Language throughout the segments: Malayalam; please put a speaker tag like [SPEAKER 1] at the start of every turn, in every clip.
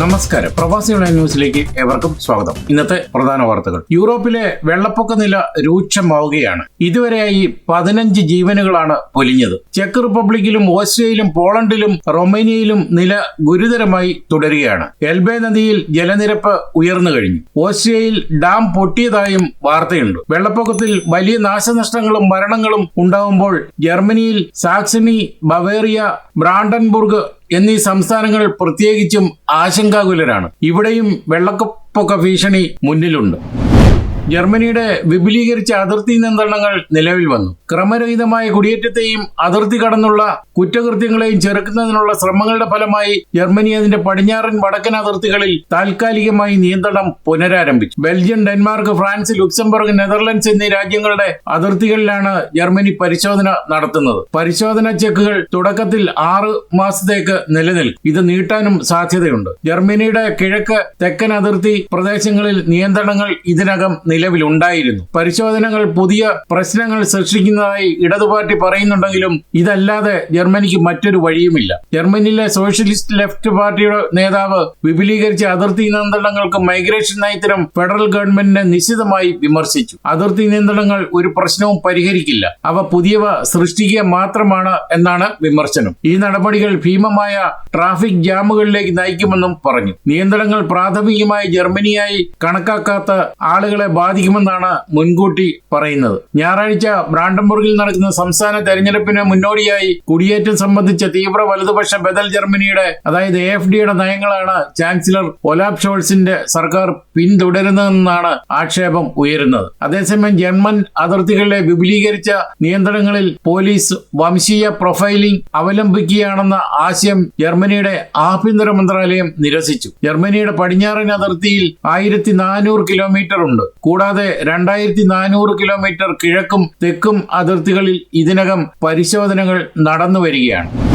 [SPEAKER 1] നമസ്കാരം. പ്രവാസി ഓൺലൈൻ ന്യൂസിലേക്ക് ഏവർക്കും സ്വാഗതം. ഇന്നത്തെ പ്രധാന വാർത്തകൾ. യൂറോപ്പിലെ വെള്ളപ്പൊക്ക നില രൂക്ഷമാവുകയാണ്. ഇതുവരെയായി പതിനഞ്ച് ജീവനുകളാണ് പൊലിഞ്ഞത് ചെക്ക് റിപ്പബ്ലിക്കിലും ഓസ്ട്രിയയിലും പോളണ്ടിലും റൊമേനിയയിലും നില ഗുരുതരമായി തുടരുകയാണ്. എൽബെ നദിയിൽ ജലനിരപ്പ് ഉയർന്നു കഴിഞ്ഞു. ഓസ്ട്രിയയിൽ ഡാം പൊട്ടിയതായും വാർത്തയുണ്ട്. വെള്ളപ്പൊക്കത്തിൽ വലിയ നാശനഷ്ടങ്ങളും മരണങ്ങളും ഉണ്ടാവുമ്പോൾ ജർമ്മനിയിൽ സാക്സണി ബവേറിയ ബ്രാൻഡൻബുർഗ് എന്നീ സംസ്ഥാനങ്ങൾ പ്രത്യേകിച്ചും ആശങ്കാകുലരാണ്. ഇവിടെയും വെള്ളപ്പൊക്ക ഭീഷണി മുന്നിലുണ്ട്. ജർമ്മനിയുടെ വിപുലീകരിച്ച അതിർത്തി നിയന്ത്രണങ്ങൾ നിലവിൽ വന്നു. ക്രമരഹിതമായ കുടിയേറ്റത്തെയും അതിർത്തി കടന്നുള്ള കുറ്റകൃത്യങ്ങളെയും ചെറുക്കുന്നതിനുള്ള ശ്രമങ്ങളുടെ ഫലമായി ജർമ്മനി അതിന്റെ പടിഞ്ഞാറൻ വടക്കൻ അതിർത്തികളിൽ താൽക്കാലികമായി നിയന്ത്രണം പുനരാരംഭിച്ചു. Belgium Denmark France Luxembourg Netherlands എന്നീ രാജ്യങ്ങളുടെ അതിർത്തികളിലാണ് ജർമ്മനി പരിശോധന നടത്തുന്നത്. പരിശോധന ചെക്കുകൾ തുടക്കത്തിൽ ആറ് മാസത്തേക്ക് നിലനിൽക്കും. ഇത് നീട്ടാനും സാധ്യതയുണ്ട്. ജർമ്മനിയുടെ കിഴക്ക് തെക്കൻ അതിർത്തി പ്രദേശങ്ങളിൽ നിയന്ത്രണങ്ങൾ ഇതിനകം നിലവിലുണ്ടായിരുന്നു. പരിശോധനകൾ പുതിയ പ്രശ്നങ്ങൾ സൃഷ്ടിക്കുന്നതായി ഇടതുപാർട്ടി പറയുന്നുണ്ടെങ്കിലും ഇതല്ലാതെ ജർമ്മനിക്ക് മറ്റൊരു വഴിയുമില്ല. ജർമ്മനിയിലെ സോഷ്യലിസ്റ്റ് ലെഫ്റ്റ് പാർട്ടിയുടെ നേതാവ് വിപുലീകരിച്ച അതിർത്തി നിയന്ത്രണങ്ങൾക്ക് മൈഗ്രേഷൻ നയത്തിനും ഫെഡറൽ ഗവൺമെന്റിനെ നിശിതമായി വിമർശിച്ചു. അതിർത്തി നിയന്ത്രണങ്ങൾ ഒരു പ്രശ്നവും പരിഹരിക്കില്ല. അവ പുതിയവ സൃഷ്ടിക്കുക മാത്രമാണ് എന്നാണ് വിമർശനം. ഈ നടപടികൾ ഭീമമായ ട്രാഫിക് ജാമുകളിലേക്ക് നയിക്കുമെന്നും പറഞ്ഞു. നിയന്ത്രണങ്ങൾ പ്രാഥമികമായി ജർമ്മനിയായി കണക്കാക്കാത്ത ആളുകളെ ബാധിക്കുമെന്നാണ് മുൻകൂട്ടി പറയുന്നത്. ഞായറാഴ്ച ബ്രാൻഡംബുർഗിൽ നടക്കുന്ന സംസ്ഥാന തെരഞ്ഞെടുപ്പിന് മുന്നോടിയായി കുടിയേറ്റം സംബന്ധിച്ച തീവ്ര വലതുപക്ഷ ബദൽ ജർമ്മനിയുടെ അതായത് എ എഫ് ഡിയുടെ നയങ്ങളാണ് ചാൻസലർ ഒലാബ് ഷോൾസിന്റെ സർക്കാർ പിന്തുടരുന്നതെന്നാണ് ആക്ഷേപം ഉയരുന്നത്. അതേസമയം ജർമ്മൻ അതിർത്തികളിലെ വിപുലീകരിച്ച നിയന്ത്രണങ്ങളിൽ പോലീസ് വംശീയ പ്രൊഫൈലിംഗ് അവലംബിക്കുകയാണെന്ന ആശയം ജർമ്മനിയുടെ ആഭ്യന്തര മന്ത്രാലയം നിരസിച്ചു. ജർമ്മനിയുടെ പടിഞ്ഞാറൻ അതിർത്തിയിൽ ആയിരത്തി നാനൂറ് കിലോമീറ്റർ ഉണ്ട്. കൂടാതെ രണ്ടായിരത്തി നാനൂറ് കിലോമീറ്റർ കിഴക്കും തെക്കും അതിർത്തികളിൽ ഇതിനകം പരിശോധനകൾ നടന്നു വരികയാണ്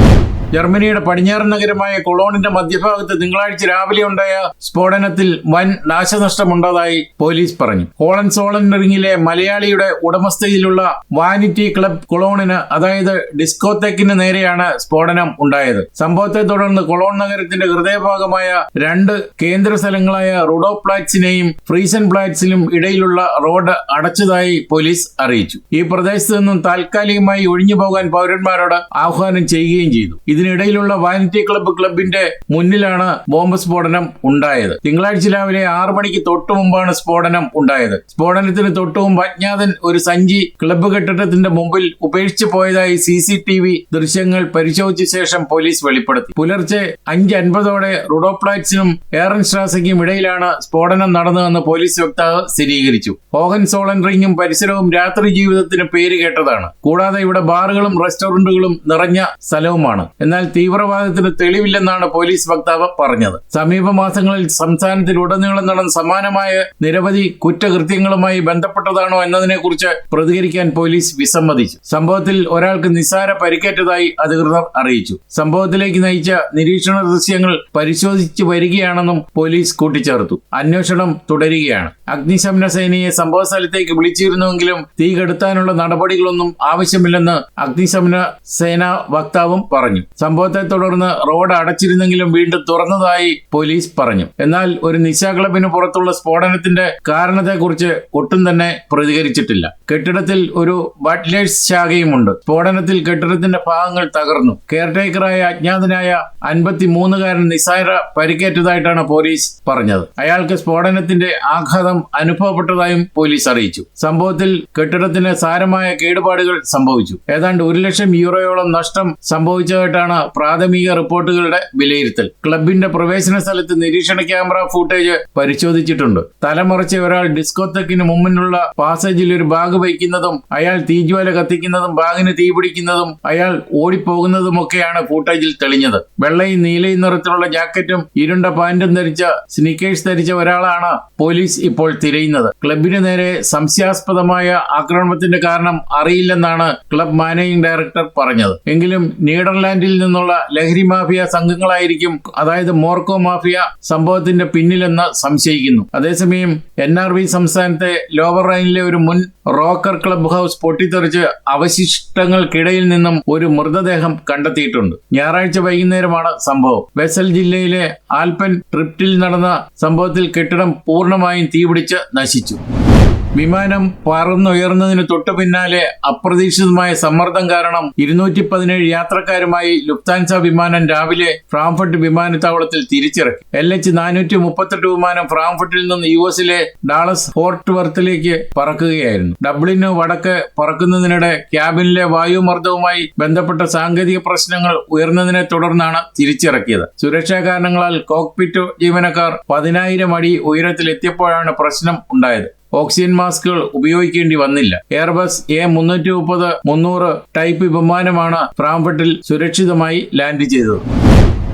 [SPEAKER 1] ജർമ്മനിയുടെ പടിഞ്ഞാറൻ നഗരമായ കൊളോണിന്റെ മധ്യഭാഗത്ത് തിങ്കളാഴ്ച രാവിലെ ഉണ്ടായ സ്ഫോടനത്തിൽ വൻ നാശനഷ്ടമുണ്ടായി പോലീസ് പറഞ്ഞു. ഹോളൻ സോളൻ റിംഗിലെ മലയാളിയുടെ ഉടമസ്ഥയിലുള്ള വാനിറ്റി ക്ലബ് കൊളോണിന് അതായത് ഡിസ്കോത്തേക്കിന് നേരെയാണ് സ്ഫോടനം ഉണ്ടായത്. സംഭവത്തെ തുടർന്ന് കൊളോൺ നഗരത്തിന്റെ ഹൃദയഭാഗമായ രണ്ട് കേന്ദ്ര സ്ഥലങ്ങളായ റുഡോ പ്ലാറ്റ്സിനെയും ഫ്രീസൻ പ്ലാറ്റ്സിനും ഇടയിലുള്ള റോഡ് അടച്ചതായി പോലീസ് അറിയിച്ചു. ഈ പ്രദേശത്ത് നിന്നും താൽക്കാലികമായി ഒഴിഞ്ഞു പോകാൻ പൗരന്മാരോട് ആഹ്വാനം ചെയ്യുകയും ചെയ്തു. ഇതിനിടയിലുള്ള വാനിറ്റി ക്ലബ്ബ് ക്ലബിന്റെ മുന്നിലാണ് ബോംബ് സ്ഫോടനം ഉണ്ടായത്. തിങ്കളാഴ്ച രാവിലെ ആറു മണിക്ക് തൊട്ടു മുമ്പാണ് സ്ഫോടനം ഉണ്ടായത്. സ്ഫോടനത്തിന് തൊട്ടു മുമ്പ് അജ്ഞാതൻ ഒരു സഞ്ചി ക്ലബ്ബ് കെട്ടിടത്തിന്റെ മുമ്പിൽ ഉപേക്ഷിച്ചു പോയതായി സി സി ടി വി ദൃശ്യങ്ങൾ പരിശോധിച്ച ശേഷം പോലീസ് വെളിപ്പെടുത്തി. പുലർച്ചെ അഞ്ച് അൻപതോടെ റുഡോപ്ലാറ്റ്സിനും ഏറൻ സ്ട്രാസയ്ക്കും ഇടയിലാണ് സ്ഫോടനം നടന്നതെന്ന് പോലീസ് വക്താവ് സ്ഥിരീകരിച്ചു. ഹോഹൻ സോളൻ റിംഗും പരിസരവും രാത്രി ജീവിതത്തിന് പേര് കേട്ടതാണ്. കൂടാതെ ഇവിടെ ബാറുകളും റെസ്റ്റോറന്റുകളും നിറഞ്ഞ സ്ഥലവുമാണ്. എന്നാൽ തീവ്രവാദത്തിന് തെളിവില്ലെന്നാണ് പോലീസ് വക്താവ് പറഞ്ഞത്. സമീപ മാസങ്ങളിൽ സംസ്ഥാനത്തിലുടനീളം നടന്ന സമാനമായ നിരവധി കുറ്റകൃത്യങ്ങളുമായി ബന്ധപ്പെട്ടതാണോ എന്നതിനെക്കുറിച്ച് പ്രതികരിക്കാൻ പോലീസ് വിസമ്മതിച്ചു. സംഭവത്തിൽ ഒരാൾക്ക് നിസ്സാര പരിക്കേറ്റതായി അധികൃതർ അറിയിച്ചു. സംഭവത്തിലേക്ക് നയിച്ച നിരീക്ഷണ ദൃശ്യങ്ങൾ പരിശോധിച്ചു വരികയാണെന്നും പോലീസ് കൂട്ടിച്ചേർത്തു. അന്വേഷണം തുടരുകയാണ്. അഗ്നിശമന സേനയെ സംഭവ സ്ഥലത്തേക്ക് വിളിച്ചിരുന്നുവെങ്കിലും തീ കെടുത്താനുള്ള നടപടികളൊന്നും ആവശ്യമില്ലെന്ന് അഗ്നിശമന സേനാ വക്താവും പറഞ്ഞു. സംഭവത്തെ തുടർന്ന് റോഡ് അടച്ചിരുന്നെങ്കിലും വീണ്ടും തുറന്നതായി പോലീസ് പറഞ്ഞു. എന്നാൽ ഒരു നിശാ ക്ലബിന് പുറത്തുള്ള സ്ഫോടനത്തിന്റെ കാരണത്തെക്കുറിച്ച് ഒട്ടും തന്നെ പ്രതികരിച്ചിട്ടില്ല. കെട്ടിടത്തിൽ ഒരു ബട്ട്ലേഴ്സ് ശാഖയുമുണ്ട്. സ്ഫോടനത്തിൽ കെട്ടിടത്തിന്റെ ഭാഗങ്ങൾ തകർന്നു. കെയർടേക്കറായ അജ്ഞാതനായ അൻപത്തിമൂന്നുകാരൻ നിസാര പരിക്കേറ്റതായിട്ടാണ് പോലീസ് പറഞ്ഞത്. അയാൾക്ക് സ്ഫോടനത്തിന്റെ ആഘാതം അനുഭവപ്പെട്ടതായും പോലീസ് അറിയിച്ചു. സംഭവത്തിൽ കെട്ടിടത്തിന് സാരമായ കേടുപാടുകൾ സംഭവിച്ചു. ഏതാണ്ട് ഒരു ലക്ഷം യൂറോയോളം നഷ്ടം സംഭവിച്ചതായിട്ടാണ് പ്രാഥമിക റിപ്പോർട്ടുകളുടെ വിലയിരുത്തൽ? ക്ലബിന്റെ പ്രവേശന സ്ഥലത്ത് നിരീക്ഷണ ക്യാമറ ഫൂട്ടേജ് പരിശോധിച്ചിട്ടുണ്ട്. തലമറിച്ച ഒരാൾ ഡിസ്കോത്തക്കിന് മുമ്പിലുള്ള പാസേജിൽ ഒരു ബാഗ് വയ്ക്കുന്നതും അയാൾ തീജ്വാല കത്തിക്കുന്നതും ബാഗിന് തീപിടിക്കുന്നതും അയാൾ ഓടിപ്പോകുന്നതുമൊക്കെയാണ് ഫൂട്ടേജിൽ തെളിഞ്ഞത്. വെള്ളയും നീലയും നിറത്തിലുള്ള ജാക്കറ്റും ഇരുണ്ട പാന്റും ധരിച്ച സ്നീക്കേഴ്സ് ധരിച്ച ഒരാളാണ് പോലീസ് ഇപ്പോൾ തിരയുന്നത്. ക്ലബിന് നേരെ സംശയാസ്പദമായ ആക്രമണത്തിന്റെ കാരണം അറിയില്ലെന്നാണ് ക്ലബ് മാനേജിംഗ് ഡയറക്ടർ പറഞ്ഞത്. എങ്കിലും നീഡർലാൻഡിൽ നിന്നുള്ള ലഹരി മാഫിയ സംഘങ്ങളായിരിക്കും അതായത് മോർക്കോ മാഫിയ സംഭവത്തിന്റെ പിന്നിലെന്ന് സംശയിക്കുന്നു. അതേസമയം എൻ ആർ ബി സംസ്ഥാനത്തെ ലോവർ റൈനിലെ ഒരു മുൻ റോക്കർ ക്ലബ് ഹൌസ് പൊട്ടിത്തെറിച്ച് അവശിഷ്ടങ്ങൾക്കിടയിൽ നിന്നും ഒരു മൃതദേഹം കണ്ടെത്തിയിട്ടുണ്ട്. ഞായറാഴ്ച വൈകുന്നേരമാണ് സംഭവം. വെസൽ ജില്ലയിലെ ആൽപ്പൻ ട്രിപ്റ്റിൽ നടന്ന സംഭവത്തിൽ കെട്ടിടം പൂർണമായും തീപിടിച്ച് നശിച്ചു. വിമാനം പറന്നുയർന്നതിന് തൊട്ടു പിന്നാലെ അപ്രതീക്ഷിതമായ സമ്മർദ്ദം കാരണം ഇരുന്നൂറ്റി പതിനേഴ് യാത്രക്കാരുമായി ലുഫ്താൻസ വിമാനം രാവിലെ ഫ്രാങ്ക്ഫർട്ട് വിമാനത്താവളത്തിൽ തിരിച്ചിറക്കി. എൽ എച്ച് നാനൂറ്റി മുപ്പത്തെട്ട് വിമാനം ഫ്രാങ്ക്ഫർട്ടിൽ നിന്ന് യു എസിലെ ഡാളസ് ഫോർട്ട് വർത്തിലേക്ക് പറക്കുകയായിരുന്നു. ഡബ്ലിന് വടക്ക് പറക്കുന്നതിനിടെ ക്യാബിനിലെ വായുമർദ്ദവുമായി ബന്ധപ്പെട്ട സാങ്കേതിക പ്രശ്നങ്ങൾ ഉയർന്നതിനെ തുടർന്നാണ് തിരിച്ചിറക്കിയത്. സുരക്ഷാ കാരണങ്ങളാൽ കോക്പിറ്റ് ജീവനക്കാർ പതിനായിരം അടി ഉയരത്തിലെത്തിയപ്പോഴാണ് പ്രശ്നം ഉണ്ടായത്. ഓക്സിജൻ മാസ്കുകൾ ഉപയോഗിക്കേണ്ടി വന്നില്ല. എയർബസ് എ മുന്നൂറ്റി മുപ്പത് മുന്നൂറ് ടൈപ്പ് വിമാനമാണ് ഫ്രാങ്ക്ഫർട്ടിൽ സുരക്ഷിതമായി ലാൻഡ് ചെയ്തത്.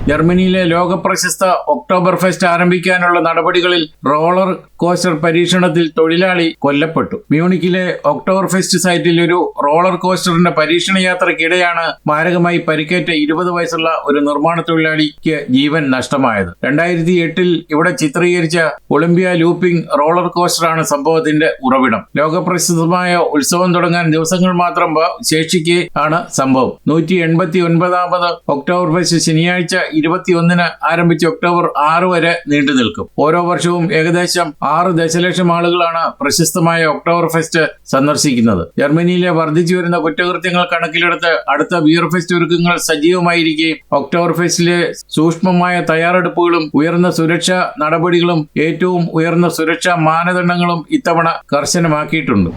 [SPEAKER 1] ജർമ്മനിയിലെ ലോക പ്രശസ്ത ഒക്ടോബർ ഫെസ്റ്റ് ആരംഭിക്കാനുള്ള നടപടികളിൽ റോളർ കോസ്റ്റർ പരീക്ഷണത്തിൽ തൊഴിലാളി കൊല്ലപ്പെട്ടു. മ്യൂണിക്കിലെ ഒക്ടോബർ ഫെസ്റ്റ് സൈറ്റിൽ ഒരു റോളർ കോസ്റ്ററിന്റെ പരീക്ഷണ യാത്രക്കിടെയാണ് മാരകമായി പരിക്കേറ്റ ഇരുപത് വയസ്സുള്ള ഒരു നിർമ്മാണ തൊഴിലാളിക്ക് ജീവൻ നഷ്ടമായത്. രണ്ടായിരത്തി എട്ടിൽ ഇവിടെ ചിത്രീകരിച്ച ഒളിമ്പിയ ലൂപ്പിംഗ് റോളർ കോസ്റ്ററാണ് സംഭവത്തിന്റെ ഉറവിടം. ലോകപ്രസിദ്ധമായ ഉത്സവം തുടങ്ങാൻ ദിവസങ്ങൾ മാത്രം ശേഷിക്കെ ആണ് സംഭവം. നൂറ്റി എൺപത്തി ഒൻപതാമത് ഒക്ടോബർ ഫെസ്റ്റ് ശനിയാഴ്ച ഇരുപത്തിയൊന്നിന് ആരംഭിച്ച് ഒക്ടോബർ ആറ് വരെ നീണ്ടു നിൽക്കും. ഓരോ വർഷവും ഏകദേശം ആറ് ദശലക്ഷം ആളുകളാണ് പ്രശസ്തമായ ഒക്ടോബർ ഫെസ്റ്റ് സന്ദർശിക്കുന്നത്. ജർമ്മനിയിലെ വർദ്ധിച്ചു വരുന്ന കുറ്റകൃത്യങ്ങൾ കണക്കിലെടുത്ത് അടുത്ത ബിയർ ഫെസ്റ്റ് ഒരുക്കങ്ങൾ സജീവമായിരിക്കുകയും ഒക്ടോബർ ഫെസ്റ്റിലെ സൂക്ഷ്മമായ തയ്യാറെടുപ്പുകളും ഉയർന്ന സുരക്ഷാ നടപടികളും ഏറ്റവും ഉയർന്ന സുരക്ഷാ മാനദണ്ഡങ്ങളും ഇത്തവണ കർശനമാക്കിയിട്ടുണ്ട്.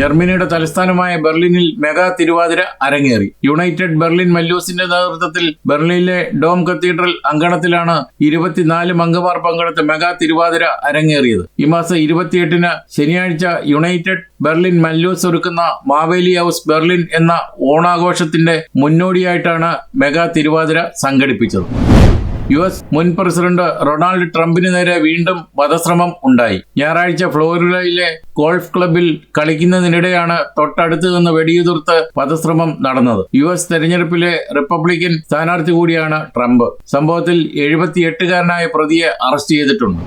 [SPEAKER 1] ജർമ്മനിയുടെ തലസ്ഥാനമായ ബെർലിനിൽ മെഗാ തിരുവാതിര അരങ്ങേറി. യുണൈറ്റഡ് ബെർലിൻ മല്ലൂസിന്റെ നേതൃത്വത്തിൽ ബെർലിനിലെ ഡോം കത്തീഡ്രൽ അങ്കണത്തിലാണ് ഇരുപത്തിനാല് അംഗമാർ പങ്കെടുത്ത മെഗാ തിരുവാതിര അരങ്ങേറിയത്. ഈ മാസം ഇരുപത്തിയെട്ടിന് ശനിയാഴ്ച യുണൈറ്റഡ് ബെർലിൻ മല്ലൂസ് ഒരുക്കുന്ന മാവേലി ഹൗസ് ബെർലിൻ എന്ന ഓണാഘോഷത്തിന്റെ മുന്നോടിയായിട്ടാണ് മെഗാ തിരുവാതിര സംഘടിപ്പിച്ചത്. യു എസ് മുൻ പ്രസിഡന്റ് റൊണാൾഡ് ട്രംപിന് നേരെ വീണ്ടും വധശ്രമം ഉണ്ടായി. ഞായറാഴ്ച ഫ്ലോറിഡയിലെ ഗോൾഫ് ക്ലബിൽ കളിക്കുന്നതിനിടെയാണ് തൊട്ടടുത്ത് നിന്ന് വെടിയുതിർത്ത് വധശ്രമം നടന്നത്. യു എസ് തെരഞ്ഞെടുപ്പിലെ റിപ്പബ്ലിക്കൻ സ്ഥാനാർത്ഥി കൂടിയാണ് ട്രംപ്. സംഭവത്തിൽ എഴുപത്തിയെട്ടുകാരനായ പ്രതിയെ അറസ്റ്റ് ചെയ്തിട്ടുണ്ട്.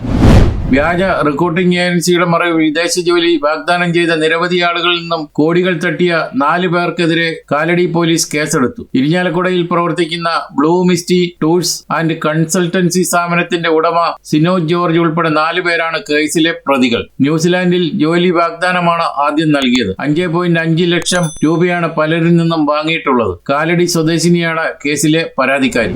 [SPEAKER 1] വ്യാജ റിക്രൂട്ടിംഗ് ഏജൻസിയുടെ മറവിൽ വിദേശ ജോലി വാഗ്ദാനം ചെയ്ത നിരവധി ആളുകളിൽ നിന്നും കോടികൾ തട്ടിയ നാല് പേർക്കെതിരെ കാലടി പോലീസ് കേസെടുത്തു. ഇരിഞ്ഞാലക്കുടയിൽ പ്രവർത്തിക്കുന്ന Blue Misty Tools and Consultancy സ്ഥാപനത്തിന്റെ ഉടമ സിനോ ജോർജ് ഉൾപ്പെടെ നാല് പേരാണ് കേസിലെ പ്രതികൾ. ന്യൂസിലാൻഡിൽ ജോലി വാഗ്ദാനമാണ് ആദ്യം നൽകിയത്. അഞ്ചേ പോയിന്റ് അഞ്ച് ലക്ഷം രൂപയാണ് പലരിൽ നിന്നും വാങ്ങിയിട്ടുള്ളത്. കാലടി സ്വദേശിനിയാണ് കേസിലെ പരാതിക്കാരി.